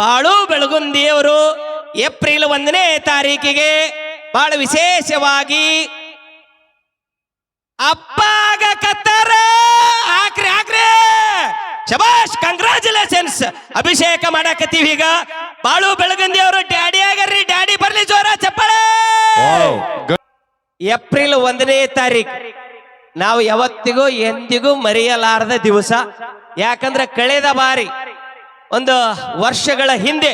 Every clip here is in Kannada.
ಬಾಳು ಬೆಳಗುಂದಿಯವರು ಏಪ್ರಿಲ್ ಒಂದನೇ ತಾರೀಕಿಗೆ ಬಹಳ ವಿಶೇಷವಾಗಿ ಅಪ್ಪಾಗ ಕತ್ತಾರ. ಹಾಕ್ರಿ ಹಾಕ್ರಿ. ಶಬಾಷ್ ಕಂಗ್ರಾಚುಲೇಷನ್ಸ್ ಅಭಿಷೇಕ ಮಾಡಾಕತ್ತೀವಿ ಈಗ. ಬಾಳು ಬೆಳಗುಂದಿ ಅವರು ಡ್ಯಾಡಿ ಆಗರ್ರಿ ಡ್ಯಾಡಿ ಬರ್ಲಿ ಜೋರ ಚಪ್ಪಾಳೆ. ಏಪ್ರಿಲ್ ಒಂದನೇ ತಾರೀಕು. ನಾವು ಯಾವತ್ತಿಗೂ ಎಂದಿಗೂ ಮರೆಯಲಾರದ ದಿವಸ. ಯಾಕಂದ್ರೆ ಕಳೆದ ಬಾರಿ ಒಂದು ವರ್ಷಗಳ ಹಿಂದೆ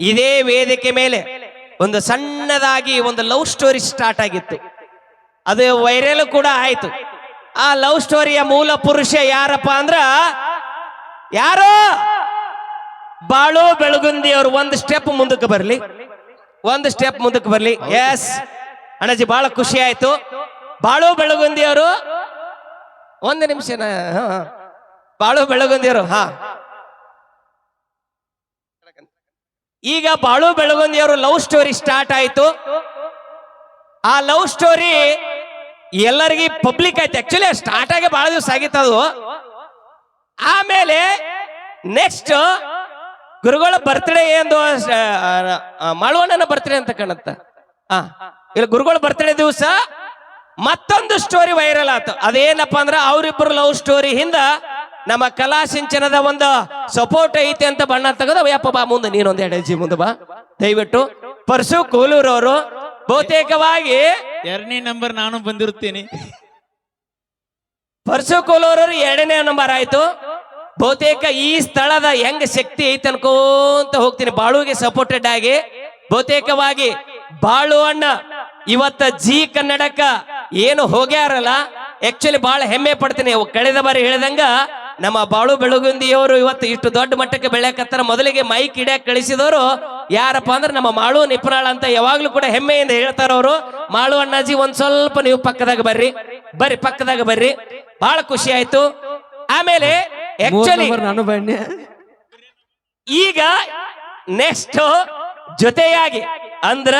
ಇದೇ ವೇದಿಕೆ ಮೇಲೆ ಒಂದು ಸಣ್ಣದಾಗಿ ಒಂದು ಲವ್ ಸ್ಟೋರಿ ಸ್ಟಾರ್ಟ್ ಆಗಿತ್ತು. ಅದು ವೈರಲ್ ಕೂಡ ಆಯ್ತು. ಆ ಲವ್ ಸ್ಟೋರಿಯ ಮೂಲ ಪುರುಷ ಯಾರಪ್ಪ ಅಂದ್ರ ಯಾರು? ಬಾಳು ಬೆಳಗುಂದಿ ಅವರು ಒಂದು ಸ್ಟೆಪ್ ಮುಂದಕ್ಕೆ ಬರಲಿ. ಒಂದು ಸ್ಟೆಪ್ ಮುಂದಕ್ಕೆ ಬರಲಿ. ಎಸ್ ಅಣ್ಣಜಿ ಬಹಳ ಖುಷಿ ಆಯ್ತು. ಬಾಳು ಬೆಳಗುಂದಿ ಅವರು ಒಂದು ನಿಮಿಷ ಬಾಳು ಬೆಳಗುಂದಿ ಅವರು ಹಾ. ಈಗ ಬಾಳು ಬೆಳಗೊಂದಿಯವರು ಲವ್ ಸ್ಟೋರಿ ಸ್ಟಾರ್ಟ್ ಆಯಿತು. ಆ ಲವ್ ಸ್ಟೋರಿ ಎಲ್ಲರಿಗೂ ಪಬ್ಲಿಕ್ ಆಯ್ತು. ಆಕ್ಚುಲಿ ಸ್ಟಾರ್ಟ್ ಆಗಿ ಬಹಳ ದಿವಸ ಆಗಿತ್ತು ಅದು. ಆಮೇಲೆ ನೆಕ್ಸ್ಟ್ ಗುರುಗಳ ಬರ್ತ್ಡೇ ಎಂದು ಮಾಳುವಣ್ಣನ ಬರ್ತ್ಡೇ ಅಂತ ಕಾಣುತ್ತ. ಇಲ್ಲ, ಗುರುಗಳ ಬರ್ತ್ಡೇ ದಿವಸ ಮತ್ತೊಂದು ಸ್ಟೋರಿ ವೈರಲ್ ಆಯ್ತು ಅದೇನಪ್ಪ ಅಂದ್ರೆ, ಅವರಿಬ್ಬರು ಲವ್ ಸ್ಟೋರಿ ಹಿಂದ ನಮ್ಮ ಕಲಾ ಸಿಂಚನದ ಒಂದು ಸಪೋರ್ಟ್ ಐತೆ ಅಂತ ಬಣ್ಣ ತೆಗೆದ ಯಪ್ಪ ಬಾ ಮುಂದೆ ನೀನೊಂದು ಎರಡು ಹೆಜ್ಜೆ ಮುಂದೆ ಬಾ. ದಯವಿಟ್ಟು ಪರ್ಸು ಕೋಲೂರವರು ಬಹುತೇಕವಾಗಿ ಎರಡನೇ ನಂಬರ್ ನಾನು ಬಂದಿರುತ್ತೇನೆ. ಪರ್ಸು ಕೋಲೂರವರು ಎರಡನೇ ನಂಬರ್ ಆಯ್ತು. ಬಹುತೇಕ ಈ ಸ್ಥಳದ ಹೆಂಗ್ ಶಕ್ತಿ ಐತೆ ಅನ್ಕೋಂತ ಹೋಗ್ತೀನಿ. ಬಾಳುಗೆ ಸಪೋರ್ಟೆಡ್ ಆಗಿ ಬಹುತೇಕವಾಗಿ ಬಾಳು ಅಣ್ಣ ಇವತ್ತ ಜಿ ಕನ್ನಡಕ ಏನು ಹೋಗ್ಯಾರಲ್ಲ ಆಕ್ಚುಲಿ ಬಹಳ ಹೆಮ್ಮೆ ಪಡ್ತೀನಿ. ಕಳೆದ ಬಾರಿ ಹೇಳಿದಂಗ ನಮ್ಮ ಬಾಳು ಬೆಳಗುಂದಿಯವರು ಇವತ್ತು ಇಷ್ಟು ದೊಡ್ಡ ಮಟ್ಟಕ್ಕೆ ಬೆಳೆಯಕತ್ತಾರ. ಮೊದಲಿಗೆ ಮೈಕ್ ಹಿಡಿಯಕ್ ಕಳಿಸಿದವರು ಯಾರಪ್ಪ ಅಂದ್ರೆ ನಮ್ಮ ಮಾಳು ನಿಪ್ರಾಳ ಅಂತ ಯಾವಾಗ್ಲೂ ಕೂಡ ಹೆಮ್ಮೆಯಿಂದ ಹೇಳ್ತಾರ ಅವರು. ಮಾಳು ಅಣ್ಣಾಜಿ ಒಂದ್ ಸ್ವಲ್ಪ ನೀವು ಪಕ್ಕದಾಗ ಬರ್ರಿ. ಬರ್ರಿ ಪಕ್ಕದಾಗ ಬರ್ರಿ. ಬಹಳ ಖುಷಿ ಆಯ್ತು. ಆಮೇಲೆ ಆಕ್ಚುಲಿ ಈಗ ನೆಕ್ಸ್ಟ್ ಜೊತೆಯಾಗಿ ಅಂದ್ರ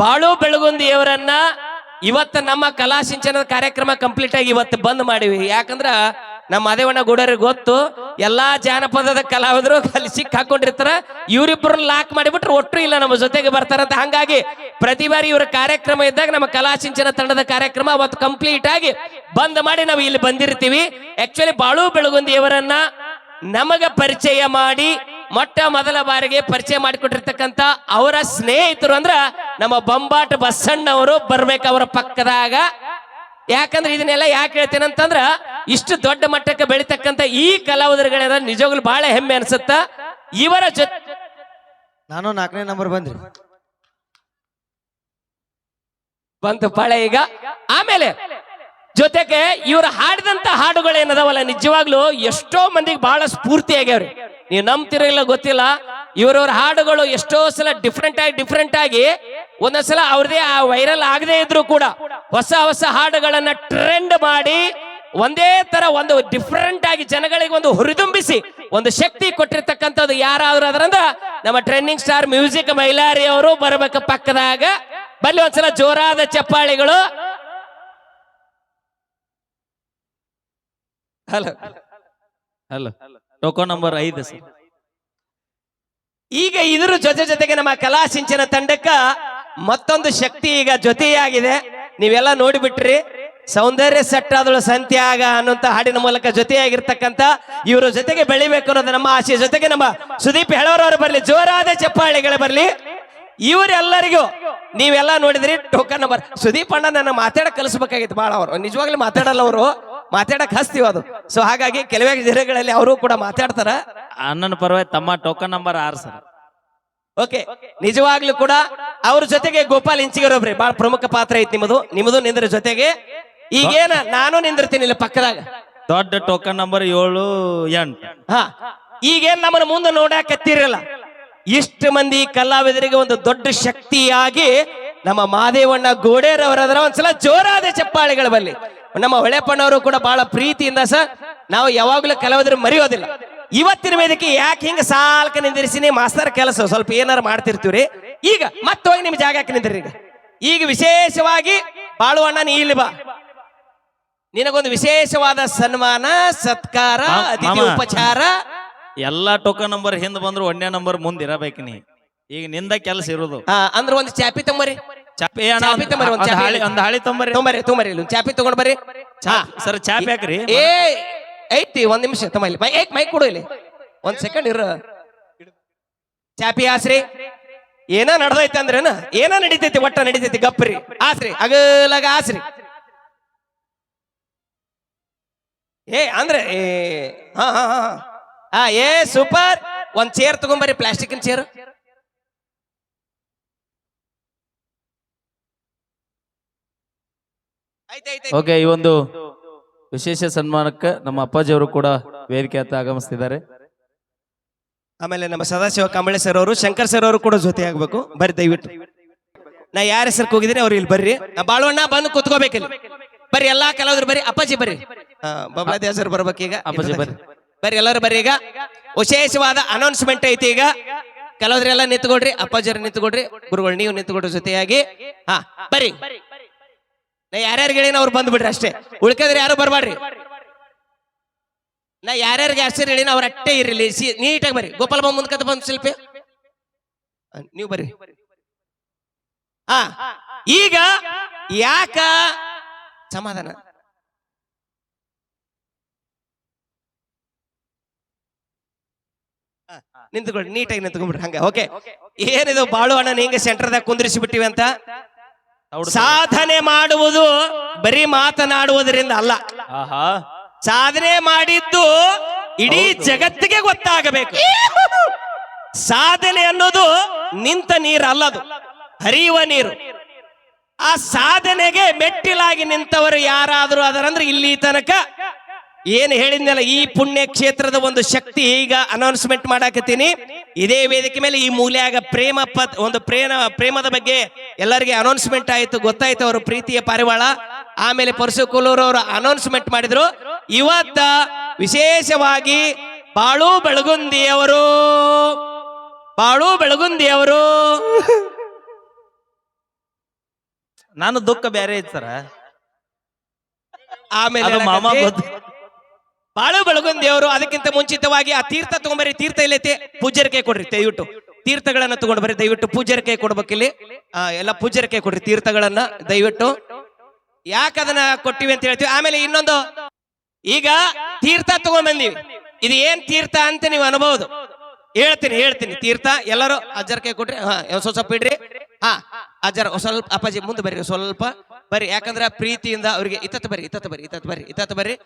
ಬಾಳು ಬೆಳಗುಂದಿಯವರನ್ನ ಇವತ್ತು ನಮ್ಮ ಕಲಾ ಸಿಂಚನದ ಕಾರ್ಯಕ್ರಮ ಕಂಪ್ಲೀಟ್ ಆಗಿ ಇವತ್ತು ಬಂದ್ ಮಾಡಿವಿ. ಯಾಕಂದ್ರ ನಮ್ಮ ಮಾದೇವಣ್ಣ ಗೂಡರಿಗೆ ಗೊತ್ತು, ಎಲ್ಲಾ ಜಾನಪದದ ಕಲಾವಿದರು ಅಲ್ಲಿ ಸಿಕ್ಕ ಹಾಕೊಂಡಿರ್ತಾರ. ಇವ್ರಿಬ್ರು ಲಾಕ್ ಮಾಡಿಬಿಟ್ರೆ ಒಟ್ಟು ಇಲ್ಲ ನಮ್ಮ ಜೊತೆಗೆ ಬರ್ತಾರಂತ. ಹಂಗಾಗಿ ಪ್ರತಿ ಬಾರಿ ಇವರ ಕಾರ್ಯಕ್ರಮ ಇದ್ದಾಗ ನಮ್ಮ ಕಲಾ ಸಿಂಚನ ತಂಡದ ಕಾರ್ಯಕ್ರಮ ಅವತ್ತು ಕಂಪ್ಲೀಟ್ ಆಗಿ ಬಂದ್ ಮಾಡಿ ನಾವು ಇಲ್ಲಿ ಬಂದಿರ್ತೀವಿ. ಆಕ್ಚುಲಿ ಬಾಳು ಬೆಳಗುಂದಿಯವರನ್ನ ನಮಗ ಪರಿಚಯ ಮಾಡಿ, ಮೊಟ್ಟ ಮೊದಲ ಬಾರಿಗೆ ಪರಿಚಯ ಮಾಡಿಕೊಟ್ಟಿರ್ತಕ್ಕಂತ ಅವರ ಸ್ನೇಹಿತರು ಅಂದ್ರ ನಮ್ಮ ಬೊಂಬಾಟ ಬಸ್ಸಣ್ಣವರು ಬರ್ಬೇಕು ಅವರ ಪಕ್ಕದಾಗ. ಯಾಕಂದ್ರೆ ಇದನ್ನೆಲ್ಲ ಯಾಕೆ ಹೇಳ್ತೇನೆ ಅಂತಂದ್ರ ಇಷ್ಟು ದೊಡ್ಡ ಮಟ್ಟಕ್ಕೆ ಬೆಳಿತಕ್ಕಂತ ಈ ಕಲಾವಿದರುಗಳ ನಿಜವಾಗ್ಲು ಬಹಳ ಹೆಮ್ಮೆ ಅನ್ಸುತ್ತ? ಇವರ ಜೊತೆ ನಾನು ನಾಲ್ಕನೇ ನಂಬರ್ ಬಂದ್ರಿ. ಬಂತು ಪಾಳೆ ಈಗ. ಆಮೇಲೆ ಜೊತೆಗೆ ಇವರು ಹಾಡಿದಂತ ಹಾಡುಗಳೇನದವಲ್ಲ ನಿಜವಾಗ್ಲೂ ಎಷ್ಟೋ ಮಂದಿಗೆ ಬಹಳ ಸ್ಫೂರ್ತಿ ಆಗ್ಯಾವ್ರಿ ನೀವು ನಂಬ್ತಿರಲಿಲ್ಲ ಗೊತ್ತಿಲ್ಲ. ಇವರವ್ರ ಹಾಡುಗಳು ಎಷ್ಟೋ ಸಲ ಡಿಫ್ರೆಂಟ್ ಆಗಿ ಡಿಫ್ರೆಂಟ್ ಆಗಿ ಒಂದೊಂದ್ಸಲ ಅವ್ರದೇ ಆ ವೈರಲ್ ಆಗದೆ ಇದ್ರು ಕೂಡ ಹೊಸ ಹೊಸ ಹಾಡುಗಳನ್ನ ಟ್ರೆಂಡ್ ಮಾಡಿ ಒಂದೇ ತರ ಒಂದು ಡಿಫ್ರೆಂಟ್ ಆಗಿ ಜನಗಳಿಗೆ ಒಂದು ಹುರಿದುಂಬಿಸಿ, ಒಂದು ಶಕ್ತಿ ಕೊಟ್ಟಿರ್ತಕ್ಕಂಥದ್ದು ಯಾರಾದ್ರೂ ಅದ್ರಂದ್ರ ನಮ್ಮ ಟ್ರೆಂಡಿಂಗ್ ಸ್ಟಾರ್ ಮ್ಯೂಸಿಕ್ ಮೈಲಾರಿ ಅವರು ಬರಬೇಕು ಪಕ್ಕದಾಗ. ಬಲ್ಲಿ ಒಂದ್ಸಲ ಜೋರಾದ ಚಪ್ಪಾಳಿಗಳು. ಹಲೋ ಅಲ್ಲ ಟೋಕೋ ನಂಬರ್ ಐದು ಸರ್ ಈಗ ಇದ್ರ ಜೊತೆ ಜೊತೆಗೆ ನಮ್ಮ ಕಲಾ ಸಿಂಚನ ತಂಡಕ್ಕ ಮತ್ತೊಂದು ಶಕ್ತಿ ಈಗ ಜೊತೆಯಾಗಿದೆ. ನೀವೆಲ್ಲ ನೋಡಿಬಿಟ್ರಿ ಸೌಂದರ್ಯ ಸೆಟ್ ಆದಳು ಸಂತ್ಯಾಗ ಅನ್ನುವಂತ ಹಾಡಿನ ಮೂಲಕ ಜೊತೆಯಾಗಿರ್ತಕ್ಕಂತ ಇವರ ಜೊತೆಗೆ ಬೆಳಿಬೇಕು ಅನ್ನೋದು ನಮ್ಮ ಆಸೆ. ಜೊತೆಗೆ ನಮ್ಮ ಸುದೀಪ್ ಹೆಳವರವರು ಬರಲಿ ಜೋರಾದ ಚಪ್ಪಾಳಿಗಳು ಬರಲಿ ಇವರೆಲ್ಲರಿಗೂ ನೀವೆಲ್ಲ ನೋಡಿದ್ರಿ ಟೋಕನ್ ನಂಬರ್ ಸುದೀಪ್ ಅಣ್ಣ ನನ್ನ ಮಾತಾಡ ಕಲಿಸ್ಬೇಕಾಗಿತ್ತು ಬಹಳ ಅವರು. ನಿಜವಾಗ್ಲೂ ಮಾತಾಡಲ್ಲ ಅವರು. ಮಾತಾಡಕ್ ಹಸ್ತಿವ ಅದು. ಸೊ ಹಾಗಾಗಿ ಕೆಲವೇ ದಿನಗಳಲ್ಲಿ ಅವರು ಕೂಡ ಮಾತಾಡ್ತಾರ. ಅಣ್ಣನ ಪರವಾಗಿ ತಮ್ಮ ಟೋಕನ್ ನಂಬರ್ ಆರ್ ಸರ್. ಓಕೆ ನಿಜವಾಗ್ಲೂ ಕೂಡ ಅವ್ರ ಜೊತೆಗೆ ಗೋಪಾಲ್ ಇಂಚಿಗರೊಬ್ರಿ ಬಹಳ ಪ್ರಮುಖ ಪಾತ್ರ ಐತಿ ನಿಮ್ಮದು. ನಿಮ್ಮದು ನಿಂದ್ರ ಜೊತೆಗೆ. ಈಗೇನ ನಾನು ನಿಂದಿರ್ತೀನಿ ಇಲ್ಲಿ ಪಕ್ಕದಾಗ. ದೊಡ್ಡ ಟೋಕನ್ ನಂಬರ್ ಏಳು ಎಂಟು. ಹಾ. ಈಗೇನ್ ನಮ್ಮನ್ನ ಮುಂದೆ ನೋಡಾಕತ್ತಿರಲ್ಲ ಇಷ್ಟು ಮಂದಿ ಕಲಾವಿದರಿಗೆ ಒಂದು ದೊಡ್ಡ ಶಕ್ತಿಯಾಗಿ ನಮ್ಮ ಮಾದೇವಣ್ಣ ಗೋಡೇರವರಾದ್ರ ಒಂದ್ಸಲ ಜೋರಾದ ಚಪ್ಪಾಳಿಗಳ ಬಲ್ಲಿ. ನಮ್ಮ ಹೊಳೆಪ್ಪನವರು ಕೂಡ ಬಹಳ ಪ್ರೀತಿಯಿಂದ ಸರ್ ನಾವು ಯಾವಾಗಲೂ ಕೆಲವದ್ರ ಮರೆಯೋದಿಲ್ಲ. ಇವತ್ತಿನ ವೇದಿಕೆ ಯಾಕೆ ಹಿಂಗ ಸಾಲ್ಕ ನಿಂದಿರಿಸಿನಿ ಮಾಸ್ತರ್ ಕೆಲಸ ಸ್ವಲ್ಪ ಏನಾರು ಮಾಡ್ತಿರ್ತೀವ್ರಿ? ಈಗ ಮತ್ತೆ ಹೋಗಿ ನಿಮ್ ಜಾಗಕ್ಕೆ ನಿಂದ್ರಿ ಈಗ? ಈಗ ವಿಶೇಷವಾಗಿ ಬಾಳುವಣ್ಣ ನೀ ಇಲ್ಲಿ ಬಾ. ನಿನಗೊಂದು ವಿಶೇಷವಾದ ಸನ್ಮಾನ ಸತ್ಕಾರ ಅತಿಥಿ ಉಪಚಾರ. ಎಲ್ಲಾ ಟೋಕನ್ ನಂಬರ್ ಹಿಂದ್ ಬಂದ್ರು ಒಂದೇ ನಂಬರ್ ಮುಂದಿರಬೇಕು ನೀ. ಈಗ ನಿಂದ ಕೆಲಸ ಇರೋದು. ಅಂದ್ರೆ ಒಂದು ಚಾಪಿ ತಗೊಂಬರಿ ಚಾಪಿ ಚಾಪಿ ತಗೊಂಬರ್ರಿ, ಒಂದ್ ಒಂದ್ ಚಾಪಿ ಹಾಳಿ ಒಂದ್ ಹಾಳಿ ತೊಂಬರಿ. ತೊಂಬರಿ ತೊಂಬರಿ ಇಲ್ಲಿ ಚಾಪಿ ತಗೊಂಡ್ ಬರ್ರಿ. ಸರ ಸರ್ ಚಾಪಿ ಹಾಕ್ರಿ. ಏ ಐತಿ ಒಂದ್ ನಿಮಿಷ ತಮ್ಮ ಇಲ್ಲಿ. ಮೈ ಏಕ್ ಮೈಕ್ ಕೊಡು ಇಲ್ಲಿ. ಒಂದ್ ಸೆಕೆಂಡ್ ಇರ. ಚಾಪಿ ಆಸ್ರಿ ಏನ ನಡ್ದೈತಿ ಅಂದ್ರೇನ? ಏನ ನಡೀತೈತಿ? ಒಟ್ಟ ನಡೀತೈತಿ ಗಪ್ರಿ. ಆಸ್ರಿ ಅಗಲಾಗ ಆಸ್ರಿ ಏ ಅಂದ್ರೆ ಏ ಹಾ ಹಾ ಹಾ ಹಾ. ಹಾ ಏ ಸೂಪರ್. ಒಂದ್ ಚೇರ್ ತಗೊಂಬರ್ರಿ ಪ್ಲಾಸ್ಟಿಕ್ ಚೇರ್ ಓಕೆ ಈ ಒಂದು ವಿಶೇಷ ಸನ್ಮಾನಕ್ಕೆ ನಮ್ಮ ಅಪ್ಪಾಜಿ ಅವರು ಕೂಡ ವೇದಿಕೆ ಹತ್ತ ಆಗಮಿಸ್ತಿದ್ದಾರೆ. ಆಮೇಲೆ ನಮ್ಮ ಸದಾಶಿವ ಕಂಬಳೆ ಸರ್ ಅವರು ಶಂಕರ್ ಸರ್ ಅವರು ಕೂಡ ಜೊತೆ ಆಗ್ಬೇಕು ಬರ್ರಿ ದಯವಿಟ್ಟು. ನಾ ಯಾರ ಹೆಸರು ಹೋಗಿದ್ರೆ ಅವ್ರು ಇಲ್ಲಿ ಬರ್ರಿ. ನಾ ಬಾಳವಣ್ಣ ಬಂದು ಕುತ್ಕೋಬೇಕಿಲ್ಲ. ಬರ್ರಿ ಎಲ್ಲಾ ಕೆಲವ್ರು ಬರ್ರಿ. ಅಪ್ಪಾಜಿ ಬರ್ರಿ. ಬಬ್ಲಾದಿ ಸರ್ ಬರ್ಬೇಕೀಗ ಅಪ್ಪಾಜಿ ಬರ್ರಿ. ಬರ್ರಿ ಎಲ್ಲರೂ ಬರ್ರಿ ಈಗ. ವಿಶೇಷವಾದ ಅನೌನ್ಸ್ಮೆಂಟ್ ಐತಿ ಈಗ. ಕೆಲವ್ರೆಲ್ಲ ನಿಂತ್ಕೊಡ್ರಿ ಅಪ್ಪಾಜಿಯವ್ರು ನಿಂತ್ಕೊಡ್ರಿ ಗುರುಗಳು ನೀವು ನಿಂತ್ಕೊಡ್ರಿ ಜೊತೆಯಾಗಿ. ಹಾ ಬರ್ರಿ. ನಾ ಯಾರ್ಯಾರಿಗೆ ಹೇಳಿನ ಅವ್ರು ಬಂದ್ಬಿಡ್ರಿ ಅಷ್ಟೇ. ಉಳ್ಕಂದ್ರೆ ಯಾರು ಬರಬಾಡ್ರಿ? ನಾ ಯಾರ್ಯಾರಿಗೆ ಹೆಸರು ಹೇಳಿನ ಅವ್ರ ಅಟ್ಟೆ ಇರಲಿ. ಸಿ, ನೀಟಾಗಿ ಬರ್ರಿ. ಗೋಪಾಲ ಬಾಬು ಮುಂದ್ಕತ್ತ ಬಂದು ಶಿಲ್ಪಿ. ನೀವು ಬರ್ರಿ. ಹಾ ಈಗ ಯಾಕ ಸಮಾಧಾನ? ನಿಂತ್ಕೊಳ್ಳಿ. ನೀಟಾಗಿ ನಿಂತ್ಕೊಂಡ್ಬಿಡ್ರಿ. ಹಂಗ, ಓಕೆ. ಏನಿದು ಬಾಳು ಅಣ್ಣನ ಹಿಂಗೆ ಸೆಂಟರ್ದಾಗ ಕುಂದ್ರಿಸಿ ಬಿಟ್ಟಿವಿ ಅಂತ? ಸಾಧನೆ ಮಾಡುವುದು ಬರೀ ಮಾತನಾಡುವುದರಿಂದ ಅಲ್ಲ. ಆಹಾ. ಸಾಧನೆ ಮಾಡಿದ್ದು ಇಡೀ ಜಗತ್ತಿಗೆ ಗೊತ್ತಾಗಬೇಕು. ಸಾಧನೆ ಅನ್ನೋದು ನಿಂತ ನೀರು ಅಲ್ಲದು ಹರಿಯುವ ನೀರು. ಆ ಸಾಧನೆಗೆ ಮೆಟ್ಟಿಲಾಗಿ ನಿಂತವರು ಯಾರಾದರೂ ಅದರಂದ್ರೆ ಇಲ್ಲಿ ತನಕ ಏನು ಹೇಳಿದ್ನಲ್ಲ ಈ ಪುಣ್ಯ ಕ್ಷೇತ್ರದ ಒಂದು ಶಕ್ತಿ ಈಗ ಅನೌನ್ಸ್ಮೆಂಟ್ ಮಾಡಾಕತ್ತೀನಿ. ಇದೇ ವೇದಿಕೆ ಮೇಲೆ ಈ ಮೂಲ್ಯಾಗ ಪ್ರೇಮ ಪತ್ ಒಂದು ಪ್ರೇಮ ಪ್ರೇಮದ ಬಗ್ಗೆ ಎಲ್ಲರಿಗೆ ಅನೌನ್ಸ್ಮೆಂಟ್ ಆಯಿತು ಗೊತ್ತಾಯ್ತು ಅವರು ಪ್ರೀತಿಯ ಪಾರಿವಾಳ. ಆಮೇಲೆ ಪರಸುಕುಲೂರು ಅವರು ಅನೌನ್ಸ್ಮೆಂಟ್ ಮಾಡಿದ್ರು. ಇವತ್ತ ವಿಶೇಷವಾಗಿ ಬಾಳು ಬೆಳಗುಂದಿ ಅವರು ಬಾಳು ಬೆಳಗುಂದಿ ಅವರು ನಾನು ದುಃಖ ಬೇರೆ ಇತ್ತರ ಸರ. ಆಮೇಲೆ ಮಾಮ ಬಾಳು ಬೆಳಗುನ್ ದೇವರು ಅದಕ್ಕಿಂತ ಮುಂಚಿತವಾಗಿ ಆ ತೀರ್ಥ ತಗೊಂಬರಿ, ತೀರ್ಥ ಇಲ್ಲೈತೆ ಪೂಜರಿಕೆ ಕೊಡ್ರಿ, ದಯವಿಟ್ಟು. ತೀರ್ಥಗಳನ್ನ ತಗೊಂಡ್ ಬರ್ರಿ ದಯವಿಟ್ಟು ಪೂಜರಿಕೆ ಕೊಡ್ಬೇಕಿಲ್ಲಿ. ಎಲ್ಲ ಪೂಜರಿಕೆ ಕೊಡ್ರಿ, ತೀರ್ಥಗಳನ್ನ, ದಯವಿಟ್ಟು. ಯಾಕೆ ಅದನ್ನ ಕೊಟ್ಟಿವಿ ಅಂತ ಹೇಳ್ತೀವಿ? ಆಮೇಲೆ ಇನ್ನೊಂದು, ಈಗ ತೀರ್ಥ ತಗೊಂಡ್ ಬಂದೀವಿ ಇದು ಏನ್ ತೀರ್ಥ ಅಂತ ನೀವು ಅನ್ಬಹುದು ಹೇಳ್ತೀನಿ ಹೇಳ್ತೀನಿ. ತೀರ್ಥ, ಎಲ್ಲರೂ ಅಜ್ಜರ್ ಕೈ ಹಾ ಸ್ವಲ್ಪ ಸ್ವಲ್ಪ ಇಡ್ರಿ. ಹಾ, ಅಜ್ಜರ್ ಸ್ವಲ್ಪ ಅಪ್ಪಾಜಿ ಮುಂದೆ ಬರ್ರಿ ಸ್ವಲ್ಪ ಬರ್ರಿ. ಯಾಕಂದ್ರೆ ಪ್ರೀತಿಯಿಂದ ಅವ್ರಿಗೆ ಇತ್ತತ್ ಬರ್ರಿ, ಇತ್ತತ್ತು ಬರ್ರಿ ಇತತ್ ಬರ್ರಿ ಇತತ್ ಬರ್ರಿ.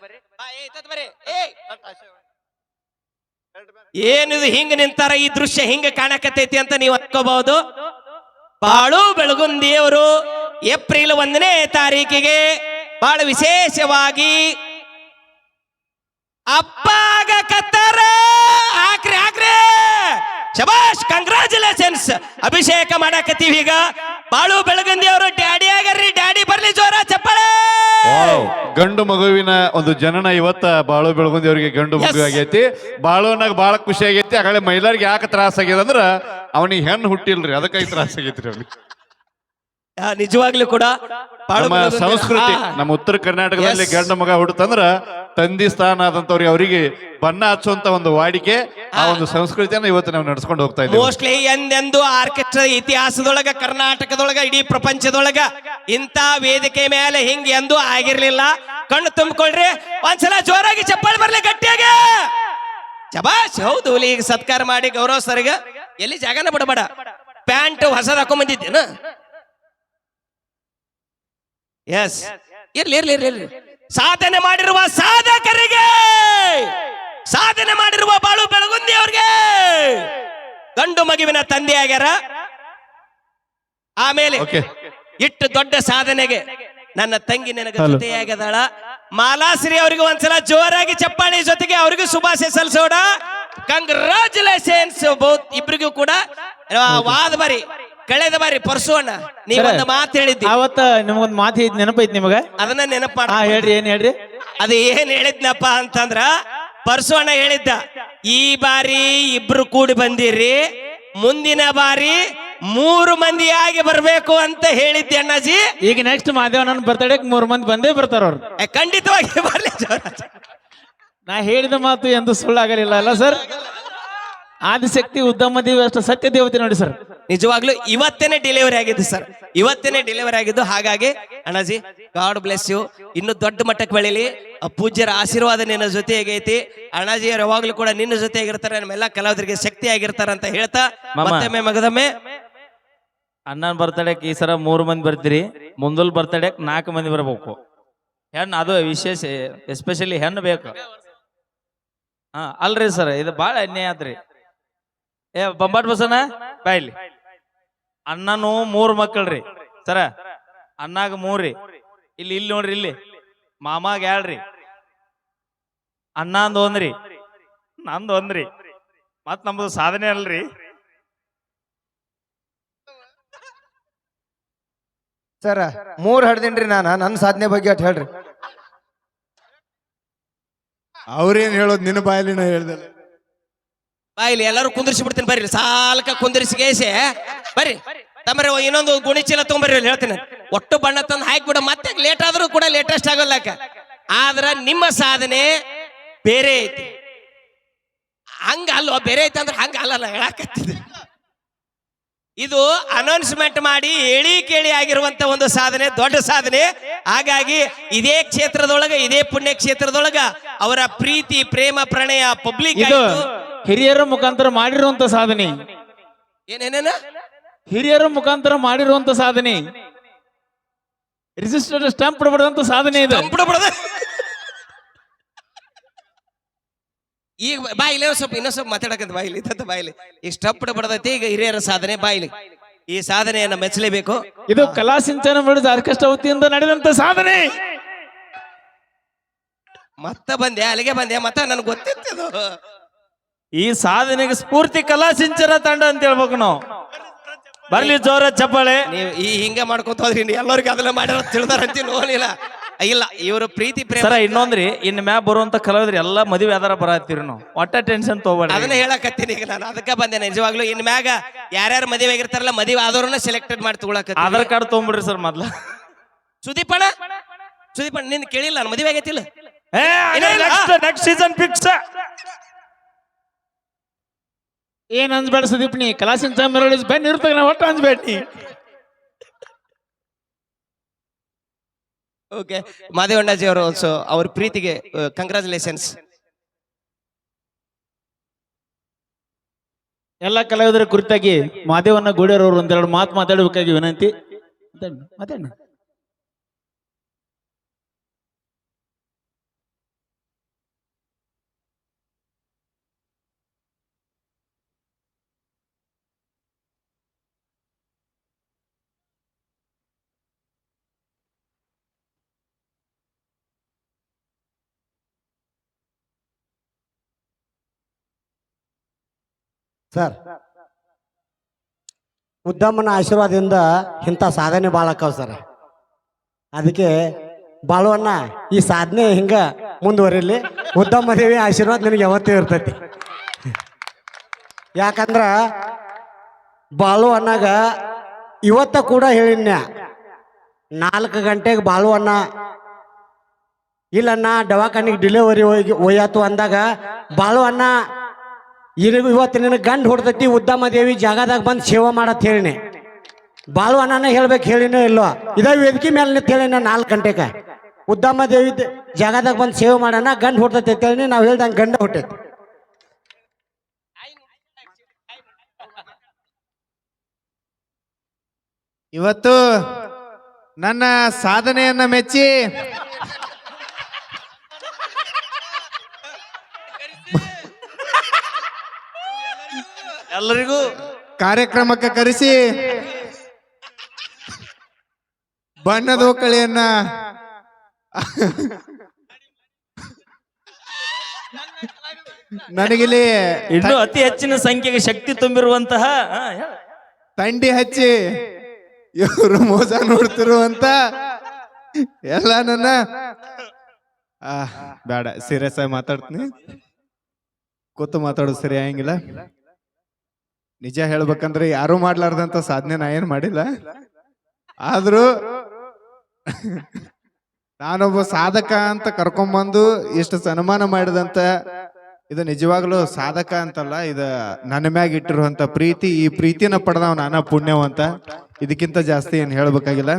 ಏನಿದು ಹಿಂಗ ನಿಂತಾರ ಈ ದೃಶ್ಯ ಹಿಂಗ ಕಾಣಕತ್ತೈತಿ ಅಂತ ನೀವು ಅನ್ಕೋಬಹುದು? ಬಾಳು ಬೆಳಗುಂದಿಯವರು ಏಪ್ರಿಲ್ ಒಂದನೇ ತಾರೀಕಿಗೆ ಬಹಳ ವಿಶೇಷವಾಗಿ ಅಪ್ಪಾಗ ಕತ್ತಾರ. ಹಾಕ್ರಿ ಹಾಕ್ರಿ. ಶಬಾಷ್ ಕಂಗ್ರಾಚುಲೇಷನ್ಸ್ ಅಭಿಷೇಕ ಮಾಡಕತ್ತೀವಿ ಈಗ. ಬಾಳು ಬೆಳಗಂದಿ ಅವರು ಗಂಡು ಮಗುವಿನ ಒಂದು ಜನನ ಇವತ್ತ ಬಾಳು ಬೆಳಗುಂದಿ ಅವರಿಗೆ ಗಂಡು ಮಗು. ಆಗೈತಿ. ಬಾಳುವನಾಗ ಬಾಳ ಖುಷಿ ಆಗೈತಿ. ಆಗಲೇ ಮಹಿಳೆಯರಿಗೆ ಯಾಕೆ ತ್ರಾಸ ಆಗ್ಯದ ಅಂದ್ರ ಅವನಿಗೆ ಹೆಣ್ಣು ಹುಟ್ಟಿಲ್ರಿ ಅದಕ್ಕಾಗಿ ತ್ರಾಸ ಆಗೈತ್ರಿ ಅವ್ನಿಗೆ. ನಿಜವಾಗ್ಲೂ ಕೂಡ ನಮ್ಮ ಸಂಸ್ಕೃತಿ ನಮ್ಮ ಉತ್ತರ ಕರ್ನಾಟಕದಲ್ಲಿ ಗಂಡ ಮಗ ಹುಡುತಂದ್ರ ತಂದಿ ಸ್ಥಾನ ಆದಂತವ್ರಿಗೆ ಅವರಿಗೆ ಬಣ್ಣ ಹಚ್ಚುವಂತ ಒಂದು ವಾಡಿಕೆ ಆ ಒಂದು ಸಂಸ್ಕೃತಿಯನ್ನ ಇವತ್ತು ನಾವು ನಡ್ಸ್ಕೊಂಡು ಹೋಗ್ತಾ ಇದ್ದೀವಿ. ಮೋಸ್ಟ್ಲಿ ಎಂದೆಂದು ಆರ್ಕೆಸ್ಟ್ರಾ ಇತಿಹಾಸದೊಳಗ ಕರ್ನಾಟಕದೊಳಗ ಇಡೀ ಪ್ರಪಂಚದೊಳಗ ಇಂತ ವೇದಿಕೆ ಮೇಲೆ ಹಿಂಗ್ ಎಂದೂ ಆಗಿರ್ಲಿಲ್ಲ. ಕಣ್ಣು ತುಂಬಿಕೊಳ್ರಿ. ಒಂದ್ಸಲ ಜೋರಾಗಿ ಚಪ್ಪಾಳೆ ಬರ್ಲಿ ಗಟ್ಟಿಯಾಗಿ. ಚಬಾಸ್ ಹೌದು ಹುಲಿ ಈಗ ಸತ್ಕಾರ ಮಾಡಿ ಗೌರವ ಸರ್ಗ. ಎಲ್ಲಿ ಜಾಗನ ಬಿಡಬೇಡ. ಪ್ಯಾಂಟ್ ಹೊಸದ್ ಹಾಕೊಂಡ್ ಬಂದಿದ್ದೇನ? ಎಸ್ ಇರ್ಲಿ ಇರ್ಲಿ ಇರ್ಲಿ ಇರ್ಲಿ. ಸಾಧನೆ ಮಾಡಿರುವ ಸಾಧಕರಿಗೆ! ಸಾಧನೆ ಮಾಡಿರುವ ಬಾಳು ಬೆಳಗುಂದಿ ಅವ್ರಿಗೆ! ಗಂಡು ಮಗುವಿನ ತಂದೆ ಆಗ್ಯಾರ ಆಮೇಲೆ ಇಟ್ಟು ದೊಡ್ಡ ಸಾಧನೆಗೆ ನನ್ನ ತಂಗಿ ನನಗೆ ಜೊತೆಯಾಗದಾಳ. ಮಾಲಾಶ್ರೀ ಅವರಿಗೆ ಒಂದ್ಸಲ ಜೋರಾಗಿ ಚಪ್ಪಾಳಿ ಜೊತೆಗೆ ಅವರಿಗೂ ಶುಭಾಶಯ ಸಲ್ಲಿಸೋಣ. ಕಂಗ್ರಾಚುಲೇಷನ್ಸ್ ಬಹುತ್ ಇಬ್ರಿಗೂ ಕೂಡ. ವಾದ ಬಾರಿ. ಕಳೆದ ಬಾರಿ ಪರ್ಸೋಣ ಅಣ್ಣ ನೀವೊಂದು ಮಾತು ಹೇಳಿದ್ದಿ. ಅವತ್ತ ನಿಮಗೊಂದು ಮಾತು ನೆನಪೈತಿ ನಿಮಗ? ಅದನ್ನ ನೆನಪ ಹಾ ಹೇಳ್ರಿ ಏನ್ ಹೇಳ್ರಿ? ಅದು ಏನ್ ಹೇಳಿದ್ನಪ್ಪ ಅಂತಂದ್ರ ಪರ್ಸೋಣ ಅಣ್ಣ ಹೇಳಿದ್ದ ಈ ಬಾರಿ ಇಬ್ರು ಕೂಡಿ ಬಂದಿರಿ ಮುಂದಿನ ಬಾರಿ ಮೂರು ಮಂದಿಯಾಗಿ ಬರ್ಬೇಕು ಅಂತ ಹೇಳಿದ್ದೆ ಅಣ್ಣಾಜಿ. ಈಗ ನೆಕ್ಸ್ಟ್ ಮಾದೇವಣ್ಣನ ಬರ್ತಡೇಕ್ ಮೂರು ಮಂದಿ ಬಂದೇ ಬರ್ತಾರ ಅವ್ರು. ಏ, ಖಂಡಿತವಾಗಿ ಬರ್ಲಿ. ನಾ ಹೇಳಿದ ಮಾತು ಎಂದು ಸುಳ್ಳಾಗಲಿಲ್ಲ ಅಲ್ಲ ಸರ್ ಆದಿಶಕ್ತಿ ಉದ್ದಮ ದೇವಿ ಅಷ್ಟು ಸತ್ಯ ದೇವತೆ ನೋಡಿ ಸರ್. ನಿಜವಾಗ್ಲೂ ಇವತ್ತೇನೆ ಡೆಲಿವರಿ ಆಗಿದ್ದು ಸರ್. ಇವತ್ತೇನೆ ಡೆಲಿವರಿ ಆಗಿದ್ದು ಹಾಗಾಗಿ ಅಣ್ಣಾಜಿ ಗಾಡ್ ಬ್ಲೆಸ್ ಯು ಇನ್ನು ದೊಡ್ಡ ಮಟ್ಟಕ್ಕೆ ಬೆಳೀಲಿ. ಆ ಪೂಜ್ಯರ ಆಶೀರ್ವಾದ ನಿನ್ನ ಜೊತೆ ಐತಿ ಅಣ್ಣಾಜಿ ಯಾವಾಗ್ಲೂ ಕೂಡ ನಿನ್ನ ಜೊತೆ ಆಗಿರ್ತಾರೆ. ನಮ್ಮೆಲ್ಲ ಕಲಾವಿದರಿಗೆ ಶಕ್ತಿ ಆಗಿರ್ತಾರ ಅಂತ ಹೇಳ್ತಾ ಮಾಮ. ಮತ್ತೊಮ್ಮೆ ಮಗದೊಮ್ಮೆ. ಅಣ್ಣನ ಬರ್ತಡೇಕ್ ಈ ಸರ ಮೂರು ಮಂದಿ ಬರ್ತೀರಿ. ಮುಂದಲ್ ಬರ್ತಡೇಕ್ ನಾಲ್ಕು ಮಂದಿ ಬರಬೇಕು. ಹೆಣ್ಣು ಅದು ವಿಶೇಷ ಎಸ್ಪೆಷಲಿ ಹೆಣ್ಣು ಬೇಕು. ಹಾ ಅಲ್ರಿ ಸರ್ ಇದು ಭಾಳ ಅನ್ಯಾಯ ಆತ್ರಿ. ಏ ಬೊಂಬಾಟ್ ಬಸನ ಬಾಯ್ಲಿ ಅಣ್ಣನು ಮೂರು ಮಕ್ಕಳ್ರಿ. ಸರ ಅಣ್ಣಾಗ ಮೂರ್ರಿ ಇಲ್ಲಿ ಇಲ್ಲಿ ನೋಡ್ರಿ ಇಲ್ಲಿ. ಮಾಮಾಗ ಹೇಳ್ರಿ ಅಣ್ಣಂದು ಒಂದ್ರಿ. ನಂದು ಒಂದ್ರಿ. ಮತ್ ನಮ್ದು ಸಾಧನೆ ಅಲ್ರಿ. ಸರ ಮೂರ್ ಹಡ್ದಿನ್ರಿ ನಾನು. ನನ್ನ ಸಾಧನೆ ಬಗ್ಗೆ ಅಟ್ ಹೇಳ್ರಿ. ಅವ್ರೇನ್ ಹೇಳೋದು ನಿನ್ನ ಬಾಯಲಿನ ಹೇಳ್ದಲ್ಲ. ಬಾಯಿಲಿ ಎಲ್ಲರೂ ಕುಂದಿರ್ಸಿ ಬಿಡ್ತೀನಿ ಬರ್ರಿ. ಸಾಲ್ಕ ಕುಂದಿರ್ಸಿ ಗೇಸೆ. ಬರ್ರಿ. ತಮ್ಮರೆ ಇನ್ನೊಂದು ಗುಣಿಚೀಲ ತೊಗೊಂಬರ್ರಿ ಇಲ್ಲಿ ಹೇಳ್ತೀನಿ. ಒಟ್ಟು ಬಣ್ಣ ತಂದು ಹಾಕಿಬಿಡ. ಮತ್ತೆ ಲೇಟ್ ಆದರೂ ಕೂಡ ಲೇಟೆಸ್ಟ್ ಆಗೋಲ್ಲಕ ಆದ್ರ ನಿಮ್ಮ ಸಾಧನೆ ಬೇರೆ ಐತಿ. ಹಂಗ ಅಲ್ವ? ಬೇರೆ ಐತಿ ಅಂದ್ರೆ ಹಂಗ ಅಲ್ಲಲ್ಲ ಹೇಳಕತ್ತಿದೆ ಇದು ಅನೌನ್ಸ್ಮೆಂಟ್ ಮಾಡಿ ಹೇಳಿ ಕೇಳಿ ಆಗಿರುವಂತ ಒಂದು ಸಾಧನೆ ದೊಡ್ಡ ಸಾಧನೆ. ಹಾಗಾಗಿ ಇದೇ ಕ್ಷೇತ್ರದೊಳಗ ಇದೇ ಪುಣ್ಯ ಕ್ಷೇತ್ರದೊಳಗ ಅವರ ಪ್ರೀತಿ ಪ್ರೇಮ ಪ್ರಣಯ ಪಬ್ಲಿಕ್ ಹಿರಿಯರ ಮುಖಾಂತರ ಮಾಡಿರುವಂತ ಸಾಧನೆ. ಏನೇನೇನ ಹಿರಿಯರ ಮುಖಾಂತರ ಮಾಡಿರುವಂತ ಸಾಧನೆ. ರಿಜಿಸ್ಟರ್ಡ್ ಸ್ಟಾಂಪ್ ಬಿಡಬಾರ್ದಂತ ಸಾಧನೆ ಇದು. ಈಗ ಬಾಯಿಲಿ ಸ್ವಲ್ಪ ಇನ್ನೊಂದ್ ಸ್ವಲ್ಪ ಮಾತಾಡಕಂತ ಬಾಯಿಲಿ ಇದ್ದಂತ ಬಾಯಿಲಿ. ಈಗ ಸ್ಟಪ್ ಬಡದೈತಿ ಈಗ ಹಿರಿಯರ ಸಾಧನೆ ಬಾಯಿಲಿ. ಈ ಸಾಧನೆಯನ್ನ ಮೆಚ್ಚಲೇಬೇಕು. ಇದು ಕಲಾ ಸಿಂಚನ ಮಾಡಿದ ಆರ್ಕೆಸ್ಟ್ರಾ ವತಿಯಿಂದ ನಡೆದಂತ ಸಾಧನೆ. ಮತ್ತ ಬಂದೆ ಅಲ್ಲಿಗೆ ಬಂದೆ ಮತ್ತ ನನ್ಗೆ ಗೊತ್ತಿತ್ತು ಈ ಸಾಧನೆಗೆ ಸ್ಫೂರ್ತಿ ಕಲಾ ಸಿಂಚನ ತಂಡ ಅಂತ ಹೇಳ್ಬೇಕು ನಾವು. ಬರ್ಲಿ ಜೋರ ಚಪ್ಪಾಳೆ. ನೀವು ಈ ಹಿಂಗೆ ಮಾಡ್ಕೊತ ಹೋದ್ರಿ ಎಲ್ಲರಿಗೂ ಅದನ್ನ ಮಾಡ್ಯಾರ ತಿಳಿದಾರಂತ ನೋಡಿಲ್ಲ ಇಲ್ಲ ಇವ್ರ ಪ್ರೀತಿ ಪ್ರೇಮ ಸರ ಇನ್ನೊಂದ್ರಿ ಇನ್ ಮ್ಯಾಗ ಬರುವಂತ ಕಲಾವಿದ್ರಿ ಎಲ್ಲಾ ಮದುವೆ ಆಧಾರ ಬರತ್ತೀರಿ ನಾವು. ಒಟ್ಟ ಟೆನ್ಷನ್ ಅದನ್ನ ತಗೋಬೇಡ್ರಿ ಹೇಳಕತ್ತೀನಿ ಈಗ ನಾನು ಅದಕ್ಕೆ ಬಂದೆ ನಿಜವಾಗ್ಲೂ ಇನ್ ಮ್ಯಾಗ ಯಾರ್ಯಾರು ಮದುವೆ ಆಗಿರ್ತಾರಲ್ಲ ಮದುವೆ ಆದವ್ರನ್ನ ಸೆಲೆಕ್ಟೆಡ್ ಮಾಡಿ ತಗೊಳಕ ಆಧಾರ್ ಕಾರ್ಡ್ ತಗೊಂಬಿಡ್ರಿ ಸರ್ ಮೊದ್ಲ. ಸುದೀಪಣ್ಣ? ಸುದೀಪಣ್ಣ ನಿನ್ ಕೇಳಿಲ್ಲ ನಾನು ಮದುವೆ ಆಗೈತಿಲ್ಲ. ನೆಕ್ಸ್ಟ್ ನೆಕ್ಸ್ಟ್ ಸೀಸನ್ ಫಿಕ್ಸ್ ಏನ್ ಅನ್ಸ್ಬೇಡ ಸುದೀಪ್ ನೀ? ಕಲಾಸಿನ ಸಿಂಚನ ಬೆನ್ ಇರ್ತದೆ ನಾ ಒಟ್ಟು ಅನ್ಸ್ಬೇಡ ನೀ. ಓಕೆ ಮಾದೇವಣ್ಣಾಜಿ ಅವರು ಸೊ ಅವ್ರ ಪ್ರೀತಿಗೆ ಕಂಗ್ರಾಚುಲೇಷನ್ಸ್ ಎಲ್ಲ ಕಲಾವಿದರ ಕುರಿತಾಗಿ ಮಾದೇವನ್ನ ಗೂಡೇರವರು ಒಂದೆರಡು ಮಾತು ಮಾತಾಡಬೇಕಾಗಿ ವಿನಂತಿ. ಮಾತಾಡಿ ಸರ್, ಉದ್ದಮ್ಮನ ಆಶೀರ್ವಾದದಿಂದ ಇಂಥ ಸಾಧನೆ ಭಾಳ ಸರ್. ಅದಕ್ಕೆ ಬಾಳುವನ್ನ ಈ ಸಾಧನೆ ಹಿಂಗ ಮುಂದುವರಿಲಿ. ಉದ್ದಮ್ಮ ದೇವಿ ಆಶೀರ್ವಾದ ನಿನಗೆ ಯಾವತ್ತೂ ಇರ್ತೈತಿ. ಯಾಕಂದ್ರ ಬಾಳು ಅನ್ನಾಗ ಇವತ್ತ ಕೂಡ ಹೇಳಿನ್ಯ. ನಾಲ್ಕು ಗಂಟೆಗೆ ಬಾಳು ಅನ್ನ ಇಲ್ಲಣ್ಣ, ದವಾಖಾನಿಗೆ ಡಿಲಿವರಿ ಹೋಗಿ ಒಯ್ಯಾತು ಅಂದಾಗ ಬಾಳು ಅನ್ನ ಇರಿಗೂ ಇವತ್ತು ನಿನ್ನ ಗಂಡು ಹೊಡ್ತೈತಿ ಉದ್ದಮ್ಮ ದೇವಿ ಜಾಗದಾಗ ಬಂದು ಸೇವೆ ಮಾಡತ್ ಹೇಳಿನಿ. ಬಾಳು ಅಣ್ಣನ ಹೇಳ್ಬೇಕು ಹೇಳಿನೋ ಇಲ್ವೋ ಇದ ವೇದಿಕೆ ಮೇಲೆ ನಿಂತ ಹೇಳಿನ ನಾಲ್ಕು ಗಂಟೆಗೆ ಉದ್ದಮ್ಮ ದೇವಿ ಜಾಗದಾಗ ಬಂದು ಸೇವೆ ಮಾಡೋಣ, ಗಂಡು ಹೊಡ್ತೈತಿ ಅಂತ ಹೇಳಿ ನಾವು ಹೇಳ್ದಂಗೆ ಗಂಡ ಹೊಟ್ಟೈತಿ ಇವತ್ತು ನನ್ನ ಸಾಧನೆಯನ್ನ ಮೆಚ್ಚಿ ಎಲ್ಲರಿಗೂ ಕಾರ್ಯಕ್ರಮಕ್ಕೆ ಕರೆಸಿ ಬಣ್ಣದ ಒಕ್ಕಳಿಯನ್ನ ನನಗಿಲ್ಲಿ ಇನ್ನು ಅತಿ ಹೆಚ್ಚಿನ ಸಂಖ್ಯೆಗೆ ಶಕ್ತಿ ತುಂಬಿರುವಂತಹ ಹಾ, ಹೇಳು. ತಂಡಿ ಹಚ್ಚಿ ಇವರು ಮೋಸ ನೋಡ್ತಿರುವಂತ ಎಲ್ಲ ನನ್ನ ಆ, ಬೇಡ ಸೀರಿಯಸ್ ಆಗಿ ಮಾತಾಡ್ತೀನಿ ಕೂತು ಮಾತಾಡೋದು ಸರಿ ಆಗಂಗಿಲ್ಲ ನಿಜ ಹೇಳ್ಬೇಕಂದ್ರೆ ಯಾರು ಮಾಡ್ಲಾರ್ದಂತ ಸಾಧನೆ ನಾ ಏನ್ ಮಾಡಿಲ್ಲ. ಆದ್ರೂ ನಾನೊಬ್ಬ ಸಾಧಕ ಅಂತ ಕರ್ಕೊಂಬಂದು ಇಷ್ಟು ಸನ್ಮಾನ ಮಾಡಿದಂತ ಇದು ನಿಜವಾಗ್ಲೂ ಸಾಧಕ ಅಂತಲ್ಲ, ಇದು ನನ್ನ ಮ್ಯಾಗ ಇಟ್ಟಿರುವಂತ ಪ್ರೀತಿ, ಈ ಪ್ರೀತಿನ ಪಡೆದವ್ ನಾನ ಪುಣ್ಯವಂತ ಇದಕ್ಕಿಂತ ಜಾಸ್ತಿ ಏನ್ ಹೇಳ್ಬೇಕಾಗಿಲ್ಲ.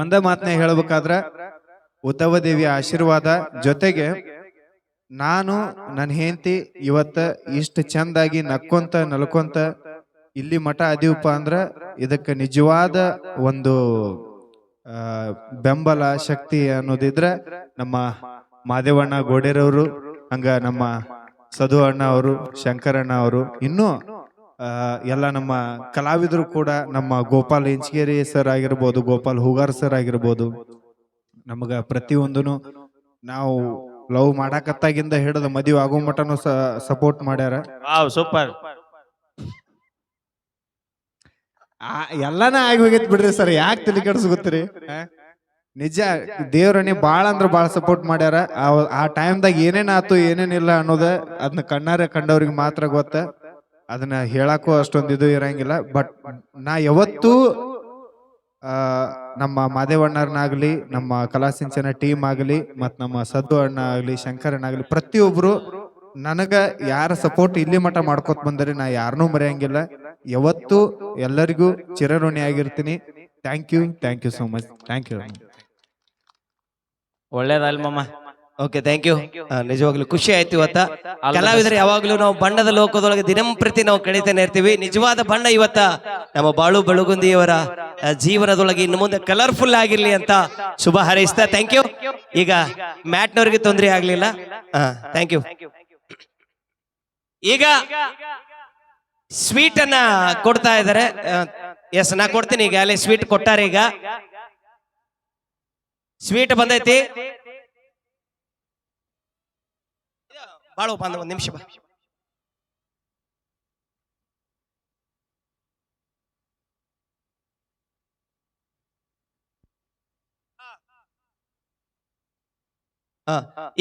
ಒಂದೇ ಮಾತನ್ನ ಹೇಳ್ಬೇಕಾದ್ರ, ಉದ್ದವ ದೇವಿಯ ಆಶೀರ್ವಾದ ಜೊತೆಗೆ ನಾನು ನನ್ನ ಹೆಂಡತಿ ಇವತ್ತ ಇಷ್ಟು ಚಂದಾಗಿ ನಕ್ಕೊಂತ ನಲ್ಕೊಂತ ಇಲ್ಲಿ ಮಠ ಅದೀವಪ್ಪ ಅಂದ್ರ ಇದಕ್ಕೆ ನಿಜವಾದ ಒಂದು ಬೆಂಬಲ ಶಕ್ತಿ ಅನ್ನೋದಿದ್ರೆ ನಮ್ಮ ಮಾದೇವಣ್ಣ ಗೋಡೆರವರು ಹಂಗ ನಮ್ಮ ಸದು ಅಣ್ಣ ಅವರು ಶಂಕರಣ್ಣ ಅವರು ಇನ್ನೂ ಎಲ್ಲ ನಮ್ಮ ಕಲಾವಿದರು ಕೂಡ ನಮ್ಮ ಗೋಪಾಲ್ ಇಂಚಗೇರಿ ಸರ್ ಆಗಿರ್ಬೋದು ಗೋಪಾಲ್ ಹೂಗಾರ್ ಸರ್ ಆಗಿರ್ಬೋದು ನಮಗ ಪ್ರತಿಯೊಂದೂ ನಾವು ಲವ್ ಮಾಡಾಕತ್ತಾಗಿಂದ ಹಿಡಿದ ಮದುವೆ ಆಗೋ ಮಟನು ಸಪೋರ್ಟ್ ಮಾಡ್ಯಾರ. Wow super. ಆ, ಎಲ್ಲಾನ ಆಗಿ ಹೋಗೈತ್ ಬಿಡ್ರಿ ಸರ್ ಯಾಕೆ ತಲೆ ಕೆಡಿಸ್ಕೊತೀರಿ ನಿಜ ದೇವ್ರನಿ ಬಾಳ ಅಂದ್ರ ಬಾಳ ಸಪೋರ್ಟ್ ಮಾಡ್ಯಾರ. ಆ- ಆ ಟೈಮ್ದಾಗ ಏನೇನ್ ಆತು ಏನೇನಿಲ್ಲ ಅನ್ನೋದ ಅದನ್ನ ಕಣ್ಣಾರೆ ಕಂಡವ್ರಿಗೆ ಮಾತ್ರ ಗೊತ್ತ. ಅದನ್ನ ಹೇಳಕ್ಕೂ ಅಷ್ಟೊಂದು ಇದು ಇರಂಗಿಲ್ಲ. ಬಟ್ ನಾ ಯಾವತ್ತೂ ನಮ್ಮ ಮಾದೇವಣ್ಣರನ್ನಾಗಲಿ, ನಮ್ಮ ಕಲಾಸಿಂಚನ ಟೀಮ್ ಆಗಲಿ ಮತ್ತು ನಮ್ಮ ಸದ್ದು ಅಣ್ಣ ಆಗಲಿ ಶಂಕರಣ್ಣ ಆಗಲಿ, ಪ್ರತಿಯೊಬ್ರು ನನಗ ಯಾರ ಸಪೋರ್ಟ್ ಇಲ್ಲಿ ಮಠ ಮಾಡ್ಕೊತ ಬಂದರೆ ನಾ ಯಾರನ್ನೂ ಮರೆಯಂಗಿಲ್ಲ. ಯಾವತ್ತು ಎಲ್ಲರಿಗೂ ಚಿರಋಣಿ ಆಗಿರ್ತೀನಿ. Thank you thank you so much thank you ಒಳ್ಳೇದಲ್ ಮಾಮ. ಓಕೆ ಥ್ಯಾಂಕ್ ಯು ನಿಜವಾಗ್ಲೂ ಖುಷಿ ಆಯ್ತು ಇವತ್ತ. ಕಲಾವಿದರು ಯಾವಾಗ್ಲೂ ನಾವು ಬಣ್ಣದ ಲೋಕದೊಳಗೆ ದಿನಂಪ್ರತಿ ನಾವು ಕಳೀತಾನೆ ಇರ್ತೀವಿ. ನಿಜವಾದ ಬಣ್ಣ ಇವತ್ತ. ನಮ್ಮ ಬಾಳು ಬೆಳಗುಂದಿಯವರ ಜೀವನದೊಳಗೆ ಇನ್ನು ಮುಂದೆ ಕಲರ್ಫುಲ್ ಆಗಿರ್ಲಿ ಅಂತ ಶುಭ ಹಾರೈಸ್ತಾ ಥ್ಯಾಂಕ್ ಯು ಈಗ ಮ್ಯಾಟ್ನವ್ರಿಗೆ ತೊಂದರೆ ಆಗ್ಲಿಲ್ಲ. ಥ್ಯಾಂಕ್ ಯು ಈಗ ಸ್ವೀಟ್ ಅನ್ನ ಕೊಡ್ತಾ ಇದ್ದಾರೆ. ಎಸ್ ನಾ ಕೊಡ್ತೀನಿ. ಈಗ ಅಲ್ಲಿ ಸ್ವೀಟ್ ಕೊಟ್ಟಾರೆ ಈಗ. ಸ್ವೀಟ್ ಬಂದೈತಿ. ಬಾಳು ಬಂದ ನಿಮಿಷ ಬಾ.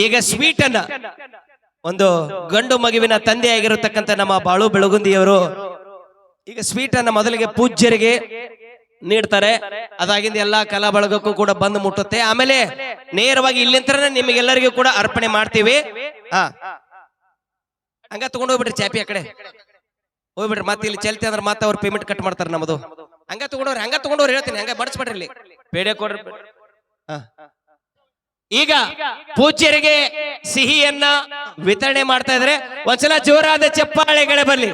ಈಗ ಸ್ವೀಟ್ ಅನ್ನ ಒಂದು ಗಂಡು ಮಗುವಿನ ತಂದೆ ಆಗಿರತಕ್ಕಂತ ನಮ್ಮ ಬಾಳು ಬೆಳಗುಂದಿಯವರು ಈಗ ಸ್ವೀಟ್ ಅನ್ನ ಮೊದಲಿಗೆ ಪೂಜ್ಯರಿಗೆ ನೀಡ್ತಾರೆ. ಅದಾಗಿಂದ ಎಲ್ಲಾ ಕಲಾ ಬಳಗಕ್ಕೂ ಕೂಡ ಬಂದು ಮುಟ್ಟುತ್ತೆ. ಆಮೇಲೆ ನೇರವಾಗಿ ಇಲ್ಲಿಂತ್ರನೇ ನಿಮಗೆಲ್ಲರಿಗೂ ಕೂಡ ಅರ್ಪಣೆ ಮಾಡ್ತೀವಿ. ಹಾ ಹಂಗ ತಗೊಂಡು ಹೋಗ್ಬಿಡ್ರಿ ಚಾಪಿ ಆ ಕಡೆ. ಹೋಗ್ಬಿಡ್ರಿ ಮತ್ತೆ ಇಲ್ಲಿ ಚಲ್ತಿ ಅಂದ್ರೆ ಮತ್ತೆ ಅವ್ರು ಪೇಮೆಂಟ್ ಕಟ್ ಮಾಡ್ತಾರೆ ನಮ್ಮದು ಹಂಗ ತಗೊಂಡವ್ರಿ ಹಂಗ ತಗೊಂಡವ್ರು ಹೇಳ್ತೀನಿ ಹಂಗ ಬಡಿಸ್ಬಿಡ್ರಿ ಇಲ್ಲಿ. ಬೇಡ ಕೊಡ್ರಿ ಹಾ. ಈಗ ಪೂಜ್ಯರಿಗೆ ಸಿಹಿಯನ್ನ ವಿತರಣೆ ಮಾಡ್ತಾ ಇದ್ರೆ ಒಂದ್ಸಲ ಜೋರಾದ ಚಪ್ಪಾಳೆಗಳೇ ಬರ್ಲಿ.